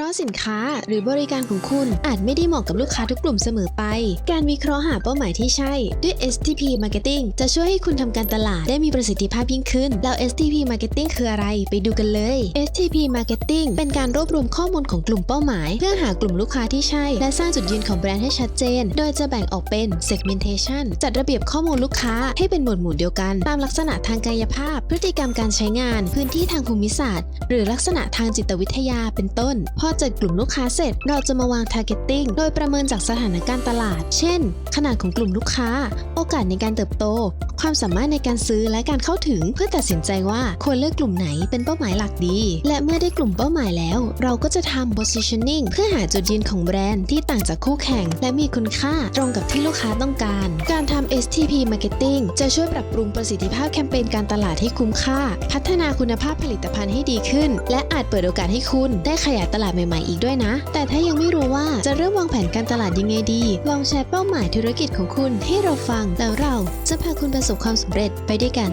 ราะสินค้าหรือบริการของคุณอาจไม่ได้เหมาะกับลูกค้าทุกกลุ่มเสมอไป การวิเคราะห์หาเป้าหมายที่ใช่ ด้วย STP Marketing จะช่วยให้คุณทำการตลาดได้มีประสิทธิภาพยิ่งขึ้น แล้ว STP Marketing คืออะไร ไปดูกันเลย STP Marketing เป็นการรวบรวมข้อมูลของกลุ่มเป้าหมาย เพื่อหากลุ่มลูกค้าที่ใช่ และสร้างจุดยืนของแบรนด์ให้ชัดเจน โดยจะแบ่งออกเป็น segmentation จัดระเบียบข้อมูลลูกค้าให้เป็นหมวดหมู่เดียวกัน ตามลักษณะทางกายภาพ พฤติกรรมการใช้งาน พื้นที่ทางภูมิศาสตร์ หรือลักษณะทางจิตวิทยาเป็นต้นพออจัดกลุ่มลูกค้าเสร็จ เราจะมาวาง targeting โดยประเมินจากสถานการณ์ตลาด เช่น ขนาดของกลุ่มลูกค้า โอกาสในการเติบโต ความสามารถในการซื้อและการเข้าถึงเพื่อตัดสินใจว่าควรเลือกกลุ่มไหนเป็นเป้าหมายหลักดี และเมื่อได้กลุ่มเป้าหมายแล้ว เราก็จะทำ positioning เพื่อหาจุดยืนของแบรนด์ที่ต่างจากคู่แข่ง และมีคุณค่าตรงกับที่ลูกค้าต้องการ การทำ STP marketing จะช่วยปรับปรุงประสิทธิภาพแคมเปญการตลาดให้คุ้มค่า พัฒนาคุณภาพผลิตภัณฑ์ให้ดีขึ้น และอาจเปิดโอกาสให้คุณได้ขยายตลาดหม่ๆอีกด้วยนะ แต่ถ้ายังไม่รู้ว่าจะเริ่มวางแผนการตลาดยังไงดี ลองแชร์เป้าหมายธุรกิจของคุณให้เราฟังแล้วเราจะพาคุณประสบความสำเร็จไปด้วยกัน